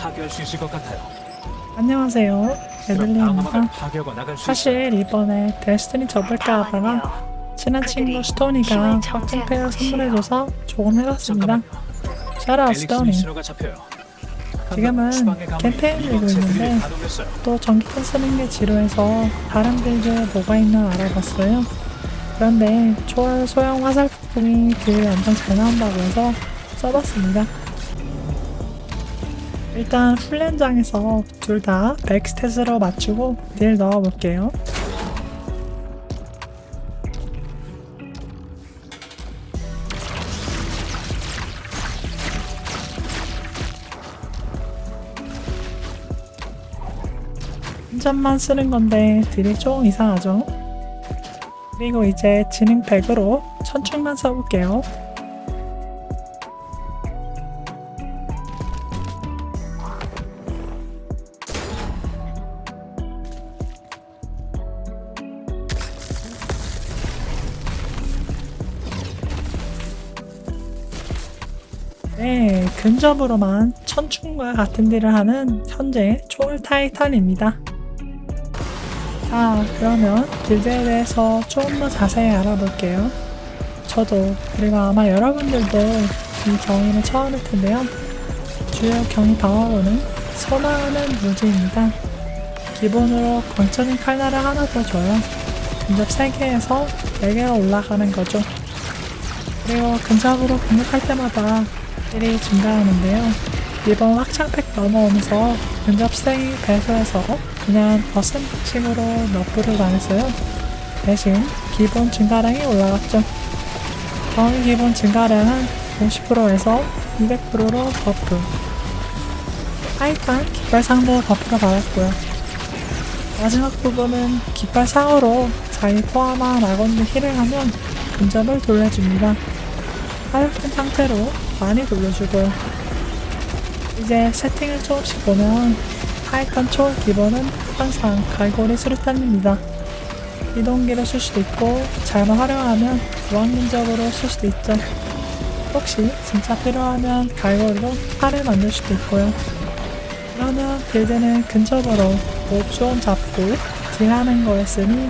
파괴할 수 있을 것 같아요. 안녕하세요. 그럼 방어막을 에들리입니다. 파괴하고 나갈 수 있어요. 사실 이번에 데스티니 접을까 하다가 친한 친구 스토니가 확정팩을 선물해줘서 조금 해봤습니다. 잠깐만요. 샤라 스토니. 신호가 잡혀요. 지금은 캠페인 이번 들고 있는데. 또 전기권 쓰는 게 지루해서 다른 빌드에 뭐가 있나 알아봤어요. 그런데 초월 소형 화살 폭풍이 딜 엄청 잘 나온다고 해서 써봤습니다. 일단 훈련장에서 둘 다 백스탯으로 맞추고 딜 넣어볼게요. 한 점만 쓰는 건데 딜이 조금 이상하죠? 그리고 이제 지능 100으로 천축만 써볼게요. 네, 근접으로만 천충과 같은 딜을 하는 현재 초월 타이탄입니다. 자, 그러면 빌드에 대해서 조금 더 자세히 알아볼게요. 저도, 그리고 아마 여러분들도 이 경위는 처음일 텐데요. 주요 경위 방어로는 선화하는 무지입니다. 기본으로 광천인 칼날을 하나 더 줘요. 근접 3개에서 4개가 올라가는 거죠. 그리고 근접으로 공격할 때마다 딜이 증가하는데요. 이번 확장팩 넘어오면서 근접 스탱이 배수해서 그냥 버슨 방식으로 너프를 당했어요. 대신 기본 증가량이 올라갔죠. 전 기본 증가량은 50%에서 200%로 버프. 하이탄 깃발 상대 버프가 받았고요. 마지막 부분은 깃발 상으로 자기 포함한 아건드 힐을 하면 근접을 돌려줍니다. 하얗은 상태로 많이 돌려주고요. 이제 세팅을 조금씩 보면 하이컨 초월 기본은 항상 갈고리 수류탄입니다. 이동기를 쓸 수도 있고 잘못 활용하면 무한근접으로 쓸 수도 있죠. 혹시 진짜 필요하면 갈고리로 팔을 만들 수도 있고요. 그러면 빌드는 근접으로 옵션 잡고 딜하는 거였으니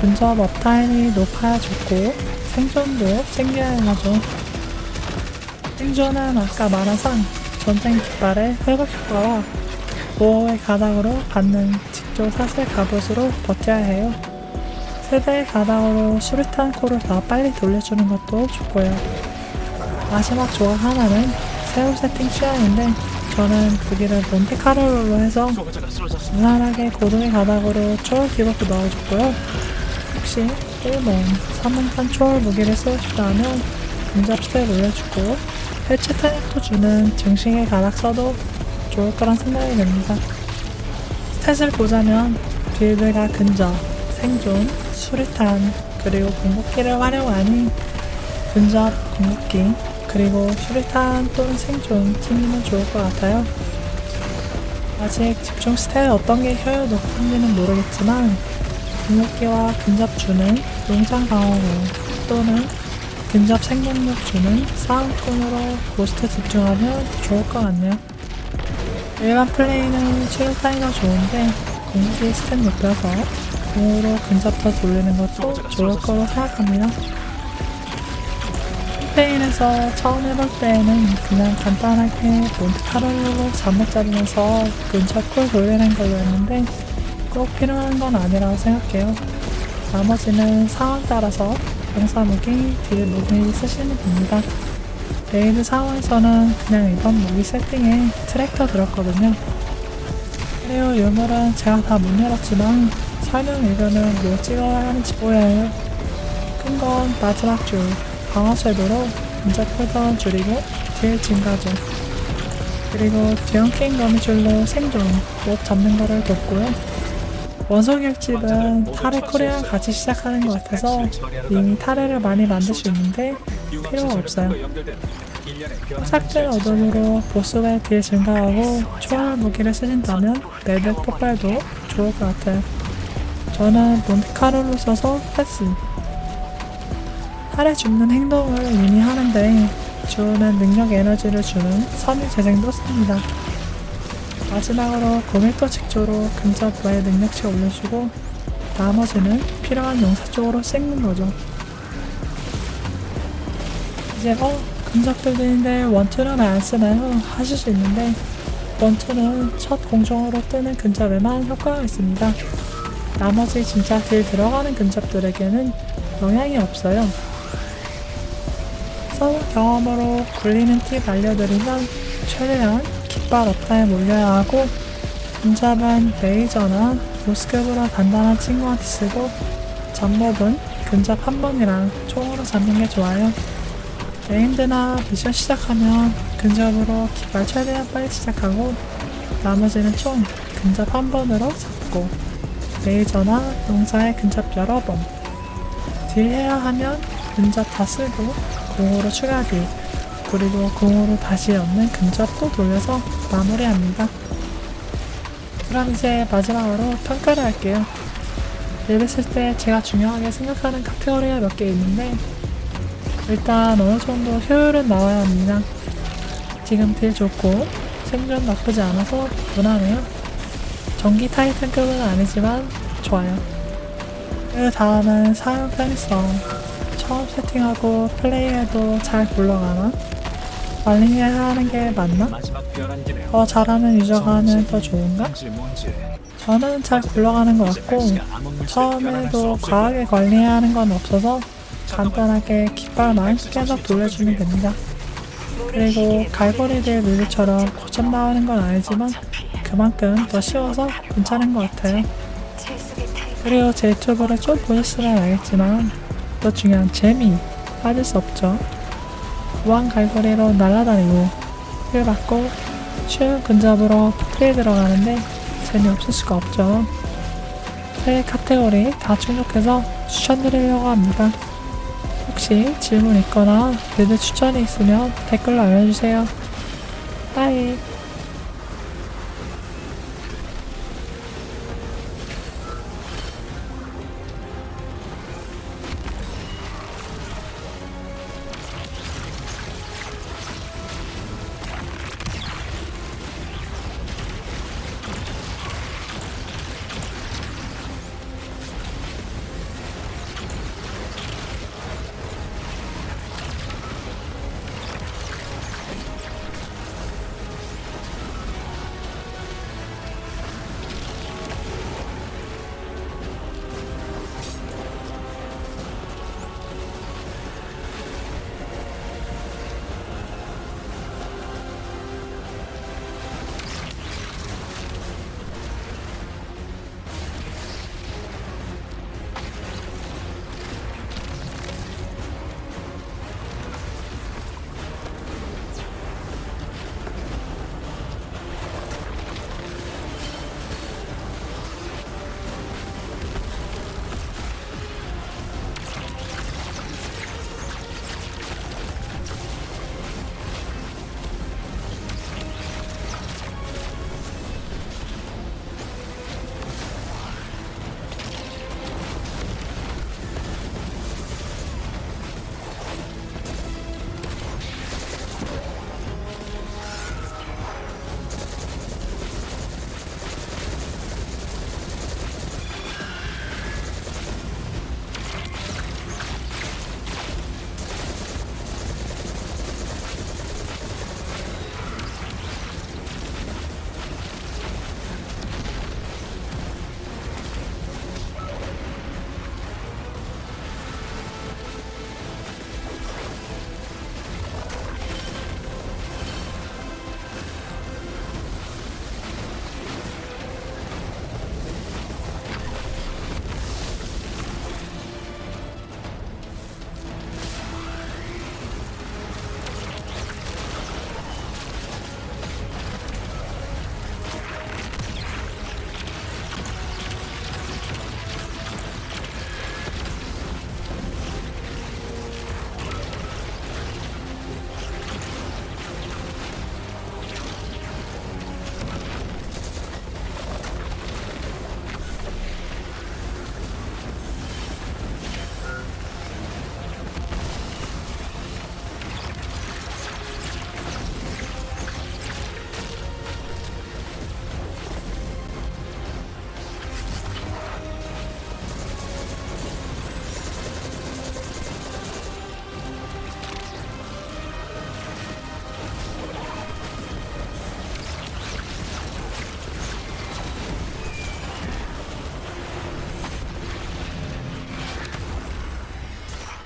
근접 업타임이 높아야 좋고 생존도 챙겨야 하죠. 생존은 아까 말한 상 전쟁 깃발의 회복 효과와 보호의 가닥으로 받는 직조 사슬 갑옷으로 버텨야 해요. 세대의 가닥으로 수류탄 코를 더 빨리 돌려주는 것도 좋고요. 마지막 조합 하나는 새로 세팅 취향인데 저는 고기를 몬테카를로 해서. 무난하게 고동의 가닥으로 초월 디버프 넣어줬고요. 혹시 1번, 3문탄 초월 무기를 쓰고 싶다면 근접 스텝 올려주고 해체 탄약도 주는 증식의 가닥 써도 좋을 거란 생각이 듭니다. 스탯을 보자면 빌드가 근접, 생존, 수류탄, 그리고 궁극기를 활용하니 근접, 궁극기, 그리고 수류탄 또는 생존 팀이면 좋을 것 같아요. 아직 집중 스타일 어떤 게 효율 높은지는 모르겠지만 궁극기와 근접 주는 용상 방어구 또는 근접 생존력 주는 싸움꾼으로 고스트 집중하면 좋을 것 같네요. 일반 플레이는 수류탄이 좋은데 궁극기 스탯 높여서 공으로 근접 더 돌리는 것도 좋을 거로 생각합니다. 캠페인에서 처음 해볼 때에는 그냥 간단하게 몬테카를로 잠못 잡으면서 근접 콜 돌리는 걸로 했는데 꼭 필요한 건 아니라고 생각해요. 나머지는 상황 따라서 병사무기, 딜 무기 쓰시면 됩니다. 레이드 상황에서는 그냥 이번 무기 세팅에 트랙터 들었거든요. 그리고 유물은 제가 다 못 열었지만 설명 읽으면 뭐 찍어야 하는지 보여요. 큰 건 마지막 줄, 방어 쇄도로 근접 쿨다운 줄이고 딜 증가죠. 그리고 뒤엉킨 거미줄로 생존, 못 잡는 거를 돕고요. 원소결집은 타레 코리랑 같이 시작하는 것 같아서 이미 타레를 많이 만들 수 있는데 필요가 없어요. 삭제 어둠으로 보스의 딜 증가하고 초월 무기를 쓰신다면 레드 폭발도 좋을 것 같아요. 저는 몬테카르로 써서 패스. 탈에 죽는 행동을 이미 하는데 주는 능력 에너지를 주는 섬유 재생도 씁니다. 마지막으로 고밀도 직조로 근접 부의 능력치 올려주고 나머지는 필요한 용사 쪽으로 씻는 거죠. 이제 어 근접 빌드인데 원투는 왜안 쓰나요? 하실 수 있는데 원투는 첫 공정으로 뜨는 근접에만 효과가 있습니다. 나머지 진짜 딜 들어가는 근접들에게는 영향이 없어요. 서브 경험으로 굴리는 팁 알려드리면 최대한 깃발 업타에 몰려야 하고 근접은 레이저나 모스급으로 단단한 친구한테 쓰고 잡몹은 근접 한 번이랑 총으로 잡는 게 좋아요. 레인드나 미션 시작하면 근접으로 깃발 최대한 빨리 시작하고 나머지는 총 근접 한 번으로 잡고 레이저나 용사의 근접 여러 번 딜해야 하면 근접 다 쓰고 공으로 추가 딜 그리고 공으로 다시 얻는 근접도 돌려서 마무리합니다. 그럼 이제 마지막으로 평가를 할게요. 랩을 쓸 때 제가 중요하게 생각하는 카테고리가 몇 개 있는데 일단 어느 정도 효율은 나와야 합니다. 지금 딜 좋고 생존 나쁘지 않아서 무난해요. 전기 타이탄급은 아니지만 좋아요. 그 다음은 사용 편의성. 처음 세팅하고 플레이해도 잘 굴러가나? 말링해야 하는 게 맞나? 더 잘하는 유저가 하면 더 좋은가? 저는 잘 굴러가는 것 같고 처음에도 과하게 관리해야 하는 건 없어서 간단하게 깃발만 계속 돌려주면 됩니다. 그리고 갈고리들 룰루처럼 고점 나오는 건 아니지만 그만큼 더 쉬워서 괜찮은 것 같아요. 그리고 제 유튜브를 좀 보셨으면 알겠지만 또 중요한 재미 빠질 수 없죠. 무한 갈고리로 날아다니고 힐 받고 쉬운 근접으로 플레이 들어가는데 재미없을 수가 없죠. 플레이 카테고리 다 충족해서 추천드리려고 합니다. 혹시 질문 있거나 빌드 추천이 있으면 댓글로 알려주세요. 빠이.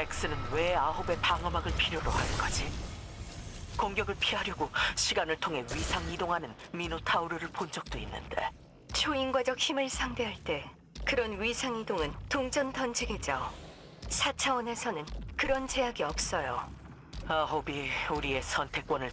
엑스는 왜 아홉의 방어막을 필요로 하는 거지? 공격을 피하려고 시간을 통해 위상 이동하는 미노타우르를 본 적도 있는데 초인과적 힘을 상대할 때 그런 위상 이동은 동전 던지기죠. 4차원에서는 그런 제약이 없어요. 아홉이 우리의 선택권을